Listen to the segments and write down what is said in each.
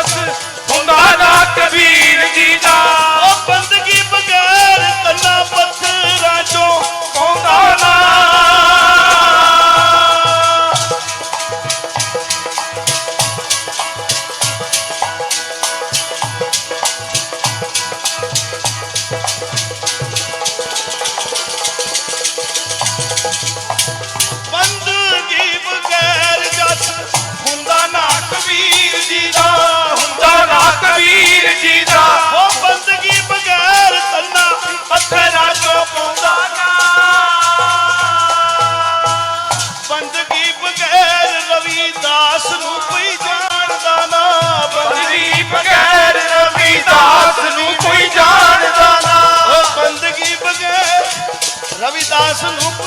ਹੁੰਦਾ ਨਾ Kabir. Listen, okay.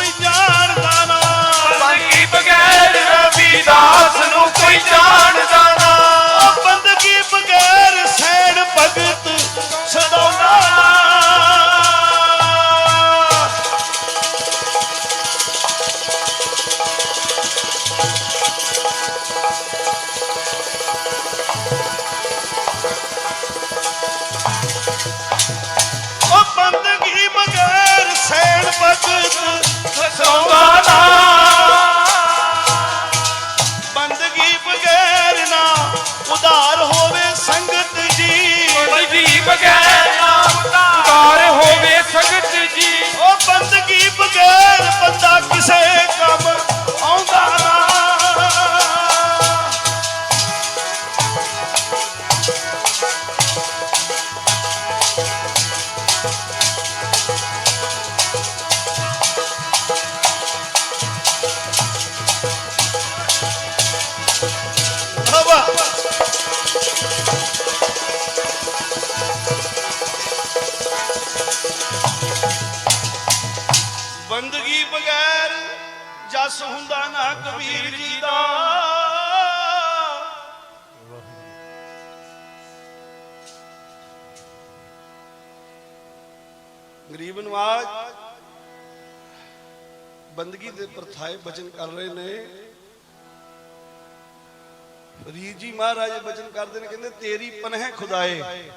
ਬਗੈਰ ਜਸ ਹੁੰਦਾ ਨਾ ਕਬੀਰ ਜੀ ਦਾ। ਗਰੀਬ ਨਵਾਜ, ਬੰਦਗੀ ਦੇ ਪ੍ਰਥਾਏ ਬਚਨ ਕਰ ਰਹੇ ਨੇ। ਫਰੀਦ ਜੀ ਮਹਾਰਾਜ ਬਚਨ ਕਰਦੇ ਨੇ, ਕਹਿੰਦੇ ਤੇਰੀ ਪਨਹ ਖੁਦਾਏ,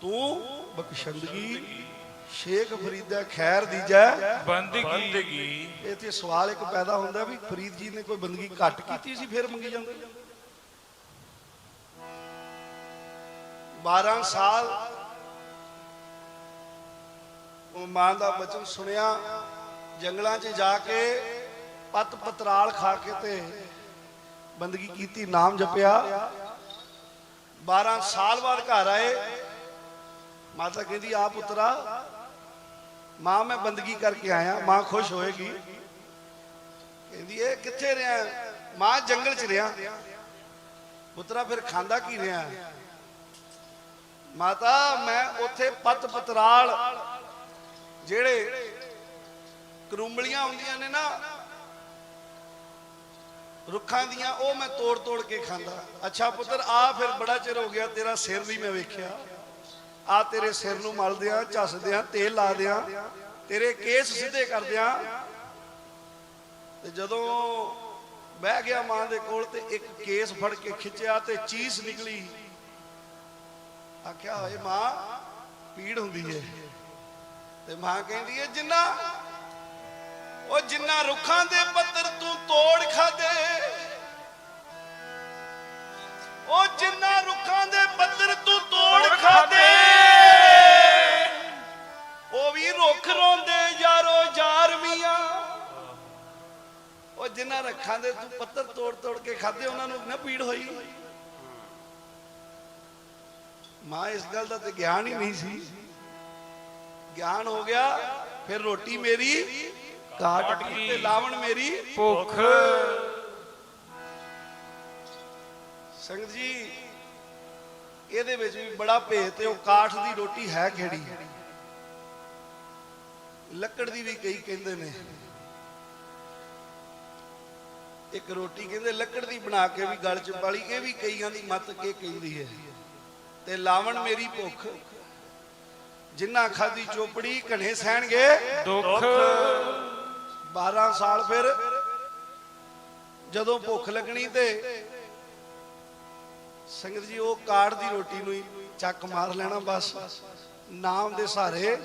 ਤੂੰ ਬਖਸ਼ੰਦਗੀ ਸ਼ੇਖ ਫਰੀਦਾ ਖੈਰ ਦੀਜੈ ਬੰਦਗੀ। ਇੱਥੇ ਸਵਾਲ ਇੱਕ ਪੈਦਾ ਹੁੰਦਾ ਵੀ ਫਰੀਦ ਜੀ ਨੇ ਕੋਈ ਬੰਦਗੀ ਘੱਟ ਕੀਤੀ ਸੀ ਫਿਰ ਮੰਗੀ ਜਾਂਦੇ 12 ਸਾਲ ਉਹ ਮਾਂ ਦਾ ਬਚਨ ਸੁਣਿਆ ਜੰਗਲਾਂ 'ਚ ਜਾ ਕੇ ਪੱਤ ਪਤਰਾਲ ਖਾ ਕੇ ਤੇ ਬੰਦਗੀ ਕੀਤੀ ਨਾਮ ਜਪਿਆ। 12 ਸਾਲ ਬਾਅਦ ਘਰ ਆਏ ਮਾਤਾ ਕਹਿੰਦੀ ਆ ਪੁੱਤਰਾ ਮਾਂ ਮੈਂ ਬੰਦਗੀ ਕਰਕੇ ਆਇਆ, ਮਾਂ ਖੁਸ਼ ਹੋਏਗੀ। ਕਹਿੰਦੀ, ਇਹ ਕਿੱਥੇ ਰਿਹਾ? ਮਾਂ ਜੰਗਲ 'ਚ ਰਿਹਾ। ਪੁੱਤਰਾ ਫਿਰ ਖਾਂਦਾ ਕੀ ਰਿਹਾ? ਮਾਤਾ, ਮੈਂ ਉੱਥੇ ਪੱਤ ਪਤਰਾਲ, ਜਿਹੜੇ ਕਰੂੰਬਲੀਆਂ ਹੁੰਦੀਆਂ ਨੇ ਨਾ, ਰੁੱਖਾਂ ਦੀਆਂ, ਉਹ ਮੈਂ ਤੋੜ ਤੋੜ ਕੇ ਖਾਂਦਾ। ਅੱਛਾ ਪੁੱਤਰ ਆ ਫਿਰ ਬੜਾ ਚਿਰ ਹੋ ਗਿਆ, ਤੇਰਾ ਸਿਰ ਵੀ ਮੈਂ ਵੇਖਿਆ। ਆ ਤੇਰੇ ਸਿਰ ਨੂੰ ਮਲਦਿਆਂ, ਝੱਸਦਿਆਂ, ਤੇਲ ਲਾਦਿਆਂ, ਤੇਰੇ ਕੇਸ ਸਿੱਧੇ ਕਰਦਿਆਂ। ਤੇ ਜਦੋਂ ਬਹਿ ਗਿਆ ਮਾਂ ਦੇ ਕੋਲ ਤੇ ਇੱਕ ਕੇਸ ਫੜ ਕੇ ਖਿੱਚਿਆ ਤੇ ਚੀਸ ਨਿਕਲੀ। ਆਖਿਆ, ਹੋਏ ਮਾਂ, ਪੀੜ ਹੁੰਦੀ ਏ। ਤੇ ਮਾਂ ਕਹਿੰਦੀ ਏ, ਜਿੰਨਾ, ਉਹ ਜਿੰਨਾ ਰੁੱਖਾਂ ਦੇ ਪੱਤਰ ਤੂੰ ਤੋੜ ਖਾਦੇ ਉਹ ਜਿੰਨਾ ਰੁੱਖਾਂ ਦੇ ਪੱਤਰ ਤੂੰ ਤੋੜ ਖਾਦੇ ਉਹ ਜਿੰਨਾ ਰੱਖਾਂ ਦੇ ਤੂੰ ਪੱਤਰ ਤੋੜ ਤੋੜ ਕੇ ਖਾਦੇ ਉਹਨਾਂ ਨੂੰ ਨਾ ਪੀੜ ਹੋਈ? ਮਾਂ ਇਸ ਗੱਲ ਦਾ ਤੇ ਗਿਆਨ ਹੀ ਨਹੀਂ ਸੀ। ਗਿਆਨ ਹੋ ਗਿਆ ਫਿਰ ਰੋਟੀ ਮੇਰੀ ਕਾਟ ਤੇ ਲਾਵਣ ਮੇਰੀ। ਭੁੱਖ। ਸੰਗਤ ਜੀ ਇਹਦੇ ਵਿੱਚ ਵੀ ਬੜਾ ਭੇਤ ਤੇ ਉਹ ਕਾਠ ਦੀ ਰੋਟੀ ਹੈ ਕਿਹੜੀ? ਲੱਕੜ ਦੀ ਵੀ ਕਈ ਕਹਿੰਦੇ ਨੇ। ਇੱਕ ਰੋਟੀ ਕਹਿੰਦੇ ਲੱਕੜ ਦੀ ਬਣਾ ਕੇ ਵੀ ਗਲ ਚ ਪਾਲੀ ਇਹ ਵੀ ਕਈਆਂ ਦੀ ਮੱਤ ਕੇ ਕਹਿੰਦੀ ਹੈ। ਤੇ ਲਾਵਣ ਮੇਰੀ ਭੁੱਖ। ਜਿੰਨਾ ਖਾਦੀ ਚੋਪੜੀ ਘਣੇ ਸਹਿਣਗੇ। ਦੁੱਖ। 12 ਸਾਲ ਫਿਰ ਜਦੋਂ ਭੁੱਖ ਲੱਗਣੀ ਤੇ ਸੰਗਤ ਜੀ ਉਹ ਕਾੜ ਦੀ ਰੋਟੀ ਨੂੰ ਹੀ ਚੱਕ ਮਾਰ ਲੈਣਾ ਬਸ। ਨਾਮ ਦੇ ਸਹਾਰੇ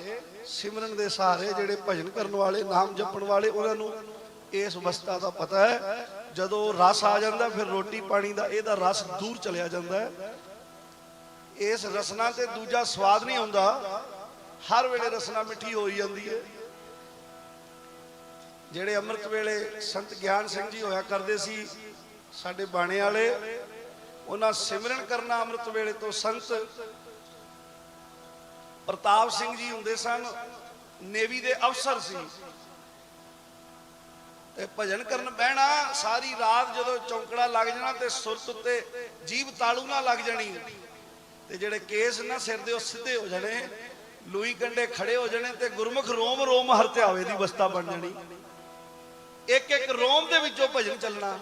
ਸਿਮਰਨ ਦੇ ਸਹਾਰੇ ਜਿਹੜੇ ਭਜਨ ਕਰਨ ਵਾਲੇ ਨਾਮ ਜਪਣ ਵਾਲੇ ਉਹਨਾਂ ਨੂੰ ਇਸ ਅਵਸਥਾ ਦਾ ਪਤਾ ਹੈ। ਜਦੋਂ ਰਸ ਆ ਜਾਂਦਾ, ਫਿਰ ਰੋਟੀ ਪਾਣੀ ਦਾ ਇਹਦਾ ਰਸ ਦੂਰ ਚਲਿਆ ਜਾਂਦਾ ਹੈ। ਇਸ ਰਸਨਾ ਤੇ ਦੂਜਾ ਸਵਾਦ ਨਹੀਂ ਆਉਂਦਾ ਹਰ ਵੇਲੇ ਰਸਨਾ ਮਿੱਠੀ ਹੋਈ ਜਾਂਦੀ ਹੈ। ਜਿਹੜੇ ਅੰਮ੍ਰਿਤ ਵੇਲੇ ਸੰਤ ਗਿਆਨ ਸਿੰਘ ਜੀ ਹੋਇਆ ਕਰਦੇ ਸੀ, ਸਾਡੇ ਬਾਣੇ ਵਾਲੇ, ਉਹਨਾਂ ਸਿਮਰਨ ਕਰਨਾ ਅੰਮ੍ਰਿਤ ਵੇਲੇ ਤੋਂ ਸੰਤ ਪ੍ਰਤਾਪ ਸਿੰਘ ਜੀ ਹੁੰਦੇ ਸਨ। ਨੇਵੀ ਦੇ ਅਫਸਰ ਸੀ। ਤੇ ਭਜਨ ਕਰਨ ਬਹਿਣਾ, ਸਾਰੀ ਰਾਤ ਜਦੋਂ ਚੌਂਕੜਾ ਲੱਗ ਜਾਣਾ ਤੇ ਸੁਰਤ ਉੱਤੇ ਜੀਭ ਤਾਲੂ ਨਾ ਲੱਗ ਜਾਣੀ। ਤੇ ਜਿਹੜੇ ਕੇਸ ਨਾ ਸਿਰ ਦੇ, ਉਹ ਸਿੱਧੇ ਹੋ ਜਾਣੇ, ਲੂਈ ਕੰਡੇ ਖੜੇ ਹੋ ਜਾਣੇ ਤੇ ਗੁਰਮੁਖ ਰੋਮ ਰੋਮ ਹਰਤਿਆਵੇ ਦੀ ਵਸਤਾ ਬਣ ਜਾਣੀ। ਇੱਕ ਇੱਕ ਰੋਮ ਦੇ ਵਿੱਚੋਂ ਭਜਨ ਚੱਲਣਾ।